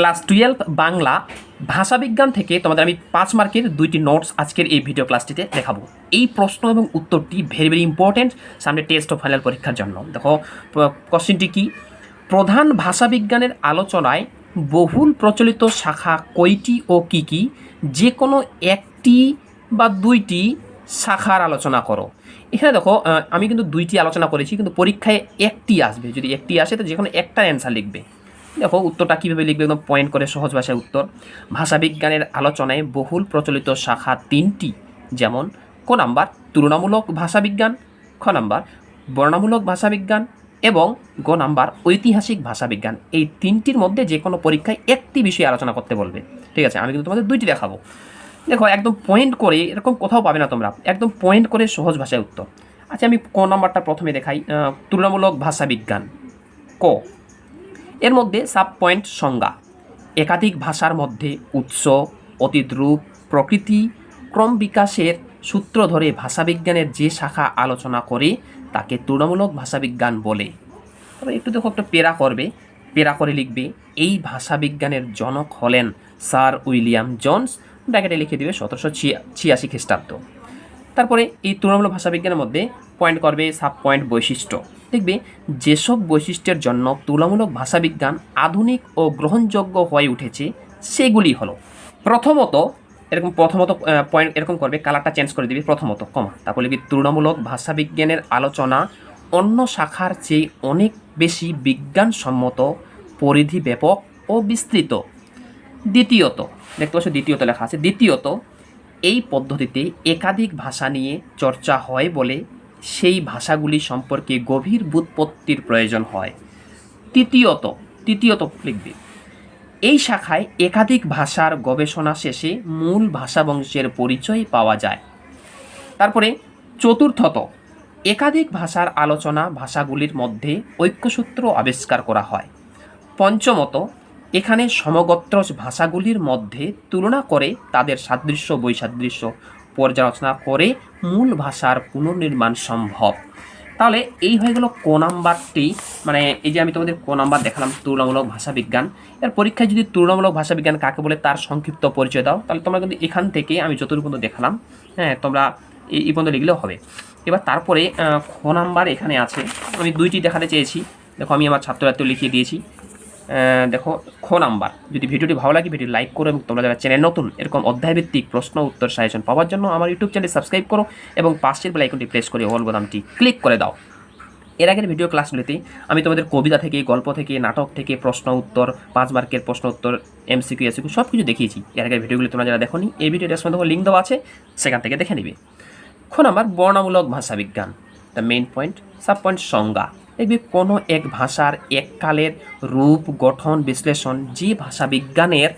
Class twelve Bangla ভাষাবিজ্ঞান থেকে তোমাদের আমি পাঁচ মার্কের দুইটি নোটস আজকের এই ভিডিও ক্লাসটিতে দেখাবো। এই প্রশ্ন এবং উত্তরটি ভেরি ভেরি ইম্পর্টেন্ট সামনে টেস্ট ও ফাইনাল পরীক্ষার জন্য। দেখো কোশ্চেনটি কি? প্রধান ভাষাবিজ্ঞানের আলোচনায় বহুল প্রচলিত শাখা কয়টি ও কি কি? যে কোনো একটি বা দুইটি শাখার আলোচনা করো। এখানে দেখো আমি কিন্তু দুইটি আলোচনা করেছি, কিন্তু পরীক্ষায় একটি আসবে। যদি একটি আসে, তো যে কোনো একটা অ্যান্সার লিখবে। দেখো, উত্তরটা কীভাবে লিখবে? একদম পয়েন্ট করে সহজ ভাষায় উত্তর। ভাষাবিজ্ঞানের আলোচনায় বহুল প্রচলিত শাখা তিনটি, যেমন ক নাম্বার তুলনামূলক ভাষাবিজ্ঞান, খ নাম্বার বর্ণামূলক ভাষাবিজ্ঞান এবং গ নাম্বার ঐতিহাসিক ভাষাবিজ্ঞান। এই তিনটির মধ্যে যে কোনো পরীক্ষায় একটি বিষয়ে আলোচনা করতে বলবে। ঠিক আছে, আমি কিন্তু তোমাদের দুইটি দেখাবো। দেখো, একদম পয়েন্ট করে এরকম কোথাও পাবে না তোমরা। একদম পয়েন্ট করে সহজ ভাষায় উত্তর। আচ্ছা আমি ক নাম্বারটা প্রথমে দেখাই। তুলনামূলক ভাষাবিজ্ঞান। ক এর মধ্যে সাব পয়েন্ট সংজ্ঞা। একাধিক ভাষার মধ্যে উৎস অতীত রূপ প্রকৃতি, ক্রম বিকাশের সূত্র ধরে ভাষাবিজ্ঞানের যে শাখা আলোচনা করে, তাকে তুলনামূলক ভাষাবিজ্ঞান বলে। তবে একটু দেখো একটা পেরা করবে পেরা করে লিখবে, এই ভাষাবিজ্ঞানের জনক হলেন স্যার উইলিয়াম জোন্স। ব্র্যাকেটে লিখে দিবে সতেরোশো ছিয়াশি খ্রিস্টাব্দ। তারপরে এই তুলনামূলক ভাষাবিজ্ঞানের মধ্যে পয়েন্ট করবে সাব পয়েন্ট বৈশিষ্ট্য। দেখবে, যেসব বৈশিষ্ট্যের জন্য তুলনামূলক ভাষাবিজ্ঞান আধুনিক ও গ্রহণযোগ্য হয়ে উঠেছে, সেগুলি হলো, প্রথমত, এরকম প্রথমত পয়েন্ট এরকম করবে কালারটা চেঞ্জ করে দিবি প্রথমত কমা তারপরে লিখবি তুলনামূলক ভাষাবিজ্ঞানের আলোচনা অন্য শাখার চেয়ে অনেক বেশি বিজ্ঞানসম্মত, পরিধি ব্যাপক ও বিস্তৃত। দ্বিতীয়ত, দেখতে পাচ্ছ দ্বিতীয়ত লেখা আছে, দ্বিতীয়ত এই পদ্ধতিতে একাধিক ভাষা নিয়ে চর্চা হয় বলে সেই ভাষাগুলি সম্পর্কে গভীর বুৎপত্তির প্রয়োজন হয়। তৃতীয়ত তৃতীয়ত লিখবে এই শাখায় একাধিক ভাষার গবেষণা শেষে মূল ভাষাবংশের পরিচয় পাওয়া যায়। তারপরে চতুর্থত, একাধিক ভাষার আলোচনা ভাষাগুলির মধ্যে ঐক্যসূত্র আবিষ্কার করা হয়। পঞ্চমত এখানে সমগোত্র ভাষাগুলির মধ্যে তুলনা করে তাদের সাদৃশ্য, বৈসাদৃশ্য পর্যালোচনা করে মূল ভাষার পুনর্নির্মাণ সম্ভব। তাহলে এই হয়ে গেল ক নাম্বারটি। মানে এই যে আমি তোমাদের ক নাম্বার দেখালাম, তুলনামূলক ভাষাবিজ্ঞান। এর পরীক্ষায় যদি তুলনামূলক ভাষাবিজ্ঞান কাকে বলে তার সংক্ষিপ্ত পরিচয় দাও, তাহলে তোমরা কিন্তু এখান থেকে আমি যতটুকু পর্যন্ত দেখালাম হ্যাঁ তোমরা এই পর্যন্ত লিখলেও হবে। এবার তারপরে খ নাম্বার এখানে আছে। আমি দুইটি দেখাতে চেয়েছি। দেখো, আমি আমার ছাত্রছাত্রী লিখিয়ে দিয়েছি। দেখো, খ নাম্বার। যদি ভিডিওটি ভালো লাগে ভিডিও লাইক করো এবং তোমরা যারা চ্যানেল নতুন, এরকম অধ্যায়ভিত্তিক প্রশ্ন উত্তর সাজেশন পাওয়ার জন্য আমার ইউটিউব চ্যানেল সাবস্ক্রাইব করো এবং পাশের বেল আইকনটি প্রেস করে অল বোতামটি ক্লিক করে দাও। এর আগের ভিডিও ক্লাসগুলিতে আমি তোমাদের কবিতা থেকে, গল্প থেকে, নাটক থেকে প্রশ্ন উত্তর, পাঁচ মার্কের প্রশ্ন উত্তর, এমসিকিউ, এসিকিউ সব কিছু দেখিয়েছি। এর আগের ভিডিওগুলি তোমরা যারা দেখোনি, এই ভিডিও ডেসক্রিপশনে লিঙ্ক দেওয়া আছে, সেখান থেকে দেখে নিবে। এখন আমার বর্ণামূলক ভাষাবিজ্ঞান। The main point sub point সংজ্ঞা। দেখবি কোনো এক ভাষার এককালের রূপ, গঠন, বিশ্লেষণ, যে ভাষাবিজ্ঞানের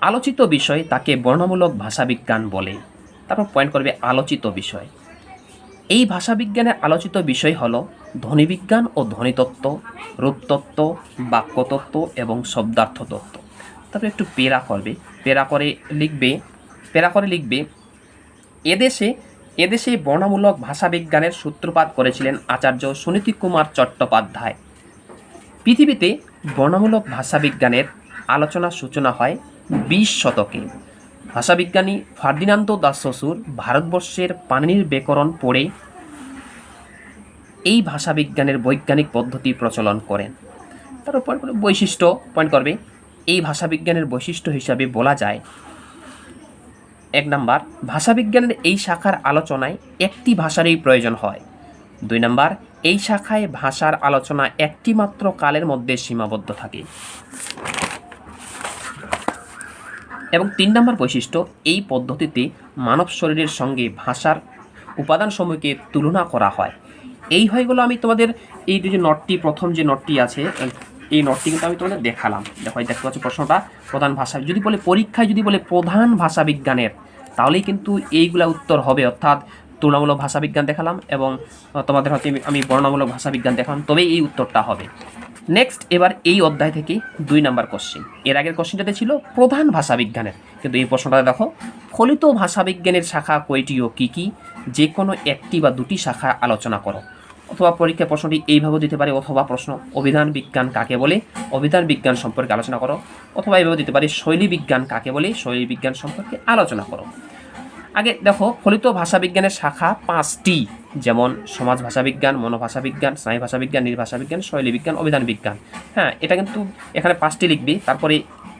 আলোচিত বিষয় তাকে বর্ণমূলক ভাষাবিজ্ঞান বলে। তারপর পয়েন্ট করবে আলোচিত বিষয়। এই ভাষাবিজ্ঞানের আলোচিত বিষয় হল ধ্বনিবিজ্ঞান ও ধ্বনিতত্ত্ব রূপতত্ত্ব বাক্যতত্ত্ব এবং শব্দার্থ তত্ত্ব। তারপর একটু পেরা করবে। পেরা করে লিখবে পেরা করে লিখবে, এদেশে এদেশে বর্ণমূলক ভাষাবিজ্ঞানের সূত্রপাত করেছিলেন আচার্য সুনীতি কুমার চট্টোপাধ্যায়। পৃথিবীতে বর্ণমূলক ভাষাবিজ্ঞানের আলোচনার সূচনা হয় বিশ শতকে। ভাষাবিজ্ঞানী ফার্দিনান্দো দাস শ্বশুর ভারতবর্ষের পানির ব্যাকরণ পড়ে এই ভাষাবিজ্ঞানের বৈজ্ঞানিক পদ্ধতি প্রচলন করেন। পয়েন্ট করবে বৈশিষ্ট্য পয়েন্ট করবে? এই ভাষাবিজ্ঞানের বৈশিষ্ট্য হিসাবে বলা যায় এক নাম্বার, ভাষাবিজ্ঞানের এই শাখার আলোচনায় একটি ভাষারই প্রয়োজন হয়। দুই নাম্বার, এই শাখায় ভাষার আলোচনা একটি মাত্র কালের মধ্যে সীমাবদ্ধ থাকে। এবং তিন নম্বর বৈশিষ্ট্য, এই পদ্ধতিতে মানব শরীরের সঙ্গে ভাষার উপাদানসমূহকে তুলনা করা হয়। এই হয়ে গেলো আমি তোমাদের এই যে নটটি, প্রথম যে নটটি আছে এই নটটি কিন্তু আমি তোমাদের দেখালাম। দেখো, এই দেখতে পাচ্ছ প্রশ্নটা, প্রধান ভাষা যদি বলে পরীক্ষায় যদি বলে প্রধান ভাষা বিজ্ঞানের তাহলেই কিন্তু এইগুলা উত্তর হবে। অর্থাৎ তুলনামূলক ভাষাবিজ্ঞান দেখালাম এবং তোমাদের হচ্ছে আমি- বর্ণামূলক ভাষাবিজ্ঞান দেখালাম, তবেই এই উত্তরটা হবে। নেক্সট এবার এই অধ্যায় থেকে দুই নাম্বার কোশ্চেন এর আগের কোশ্চেনটাতে ছিল প্রধান ভাষাবিজ্ঞানের। কিন্তু এই প্রশ্নটা দেখো, ফলিত ভাষাবিজ্ঞানের শাখা কয়টি ও কী কী? যে কোনো একটি বা দুটি শাখা আলোচনা করো। অথবা পরীক্ষা প্রশ্নটি এইভাবে দিতে পারে, অথবা প্রশ্ন অভিধান বিজ্ঞান কাকে বলে, অভিধান বিজ্ঞান সম্পর্কে আলোচনা করো, অথবা এইভাবে দিতে পারে শৈলী বিজ্ঞান কাকে বলে, শৈলী বিজ্ঞান সম্পর্কে আলোচনা করো। আগে দেখো, ফলিত ভাষাবিজ্ঞানের শাখা পাঁচটি, যেমন সমাজ ভাষাবিজ্ঞান মনোভাষা বিজ্ঞান, স্নায়ু ভাষা বিজ্ঞান, নির্ভাষা বিজ্ঞান, শৈলী বিজ্ঞান, অভিধান বিজ্ঞান। হ্যাঁ এটা কিন্তু এখানে পাঁচটি লিখবি, তারপরে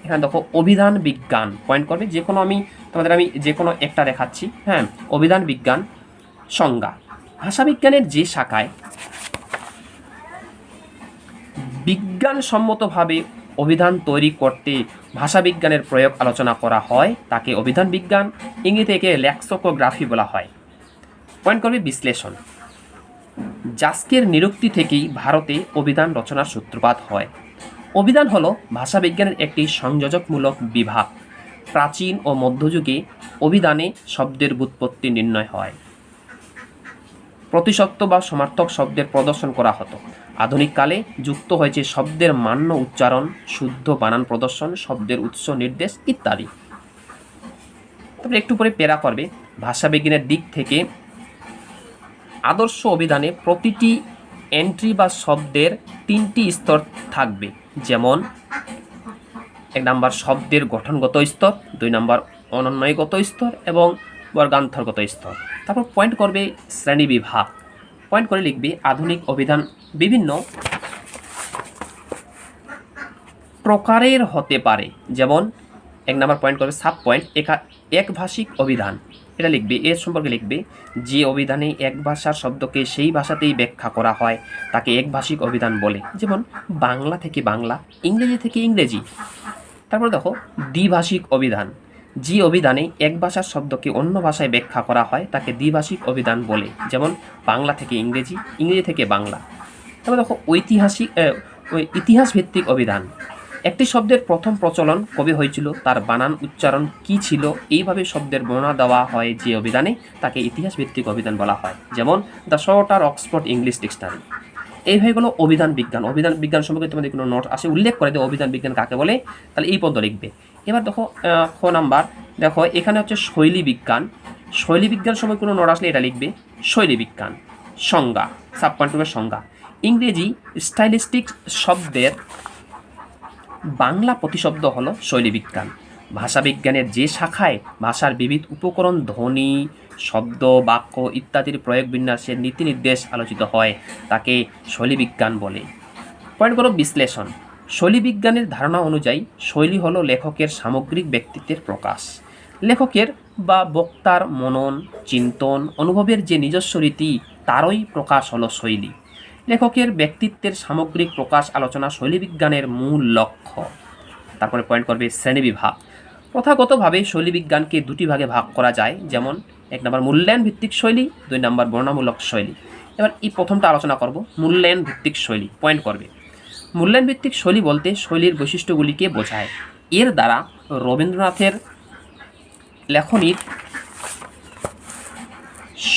এখানে দেখো অভিধান বিজ্ঞান পয়েন্ট করবে যে কোনো আমি তোমাদের আমি যে কোনো একটা দেখাচ্ছি। হ্যাঁ অভিধান বিজ্ঞান সংজ্ঞা। ভাষাবিজ্ঞানের যে শাখায় বিজ্ঞানসম্মতভাবে অভিধান তৈরি করতে ভাষাবিজ্ঞানের প্রয়োগ আলোচনা করা হয়, তাকে অভিধান বিজ্ঞান ইংরেজি থেকে ল্যাক্সোকোগ্রাফি বলা হয়। পয়েন্ট করবে বিশ্লেষণ। জাস্কের নিরুক্তি থেকেই ভারতে অভিধান রচনার সূত্রপাত হয়। অভিধান হল ভাষাবিজ্ঞানের একটি সংযোজকমূলক বিভাগ। প্রাচীন ও মধ্যযুগে অভিধানে শব্দের ব্যুৎপত্তি নির্ণয় হয়। প্রতিশব্দ বা সমার্থক শব্দের প্রদর্শন করা হতো। আধুনিককালে যুক্ত হয়েছে শব্দের মান্য উচ্চারণ, শুদ্ধ বানান প্রদর্শন, শব্দের উৎস নির্দেশ ইত্যাদি। তারপরে একটু পরে পেরা করবে। ভাষাবিজ্ঞানের দিক থেকে আদর্শ অভিধানে প্রতিটি এন্ট্রি বা শব্দের তিনটি স্তর থাকবে। যেমন, এক নাম্বার শব্দের গঠনগত স্তর, দুই নাম্বার অনন্যয়গত স্তর এবং বর্গান্তর্গত স্তর। তারপর পয়েন্ট করবে শ্রেণি বিভাগ। পয়েন্ট করে লিখবে আধুনিক অভিধান বিভিন্ন প্রকারের হতে পারে। যেমন, এক নাম্বার পয়েন্ট করবে সাব পয়েন্ট একা একভাষিক অভিধান। এটা লিখবে, এর সম্পর্কে লিখবে, যে অভিধানে এক ভাষার শব্দকে সেই ভাষাতেই ব্যাখ্যা করা হয়, তাকে একভাষিক অভিধান বলে। যেমন, বাংলা থেকে বাংলা, ইংরেজি থেকে ইংরেজি। তারপর দেখো, দ্বিভাষিক অভিধান। যে অভিধানে এক ভাষার শব্দকে অন্য ভাষায় ব্যাখ্যা করা হয়, তাকে দ্বিভাষিক অভিধান বলে, যেমন বাংলা থেকে ইংরেজি ইংরেজি থেকে বাংলা। তারপর দেখো, ঐতিহাসিক ইতিহাস ভিত্তিক অভিধান। একটি শব্দের প্রথম প্রচলন কবে হয়েছিল, তার বানান উচ্চারণ কি ছিল, এইভাবে শব্দের বর্ণনা দেওয়া হয় যে অভিধানে তাকে ইতিহাস ভিত্তিক অভিধান বলা হয়, যেমন the Shorter Oxford English Dictionary. এই হয়ে গেলো অভিধান বিজ্ঞান। অভিধান বিজ্ঞান সম্পর্কে তোমাদের কোনো নোট আসে উল্লেখ করে দেয় অভিধান বিজ্ঞান কাকে বলে? তাহলে এই পদ লিখবে। এবার দেখো খ নাম্বার। দেখো, এখানে হচ্ছে শৈলী বিজ্ঞান। শৈলী বিজ্ঞান সময় কোনো নোট আসলে এটা লিখবে, শৈলী বিজ্ঞান, সংজ্ঞা সাব পয়েন্টের সংজ্ঞা। ইংরেজি স্টাইলিস্টিক শব্দের বাংলা প্রতিশব্দ হলো শৈলী শৈলীবিজ্ঞান ভাষাবিজ্ঞানের যে শাখায় ভাষার বিবিধ উপকরণ, ধ্বনি, শব্দ, বাক্য ইত্যাদির প্রয়োগ বিন্যাসের নীতি নির্দেশ আলোচিত হয়, তাকে শৈলীবিজ্ঞান বলে। পয়েন্ট করো বিশ্লেষণ। শৈলীবিজ্ঞানের ধারণা অনুযায়ী শৈলী হলো লেখকের সামগ্রিক ব্যক্তিত্বের প্রকাশ। লেখকের বা বক্তার মনন, চিন্তন, অনুভবের যে নিজস্ব রীতি, তারই প্রকাশ হলো শৈলী। লেখকের ব্যক্তিত্বের সামগ্রিক প্রকাশ আলোচনা শৈলীবিজ্ঞানের মূল লক্ষ্য। তারপরে পয়েন্ট করবে শ্রেণীবিভাগ। প্রথাগতভাবে শৈলীবিজ্ঞানকে দুটি ভাগে ভাগ করা যায়, যেমন এক নম্বর মূল্যায়ন ভিত্তিক শৈলী, দুই নম্বর বর্ণামূলক শৈলী। এবার এই প্রথমটা আলোচনা করব মূল্যায়ন ভিত্তিক শৈলী। পয়েন্ট করবে মূল্যায়ন ভিত্তিক শৈলী বলতে শৈলীর বৈশিষ্ট্যগুলিকে বোঝায়। এর দ্বারা রবীন্দ্রনাথের লেখনীর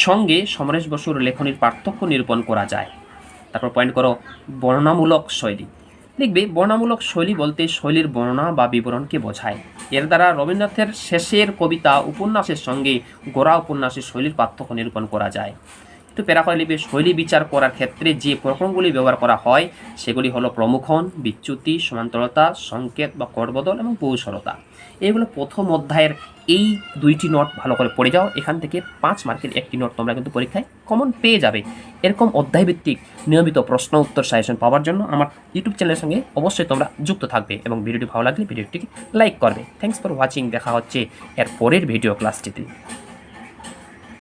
সঙ্গে সমরেশ বসুর লেখনীর পার্থক্য নিরূপণ করা যায়। তারপর পয়েন্ট করো, বর্ণনামূলক শৈলী। লিখবে বর্ণনামূলক শৈলী বলতে শৈলীর বর্ণনা বা বিবরণকে বোঝায়। এর দ্বারা রবীন্দ্রনাথের শেষের কবিতা, উপন্যাসের সঙ্গে গোড়া উপন্যাসের শৈলীর পার্থক্য নিরূপণ করা যায়। একটু প্যারা করে শৈলী বিচার করার ক্ষেত্রে যে প্রকরণগুলি ব্যবহার করা হয়, সেগুলি হলো প্রমুখন, বিচ্যুতি সমান্তরতা সংকেত বা করবদল এবং কৌশলতা এগুলো প্রথম অধ্যায়ের এই দুইটি নোট ভালো করে পড়ে যাও। এখান থেকে পাঁচ মার্কের একটি নোট তোমরা কিন্তু পরীক্ষায় কমন পেয়ে যাবে। এরকম অধ্যায়ভিত্তিক নিয়মিত প্রশ্ন উত্তর সাজেশন পাওয়ার জন্য আমার ইউটিউব চ্যানেলের সঙ্গে অবশ্যই তোমরা যুক্ত থাকবে এবং ভিডিওটি ভালো লাগলে ভিডিওটিকে লাইক করবে। থ্যাংকস ফর ওয়াচিং দেখা হচ্ছে এর পরের ভিডিও ক্লাসটিতে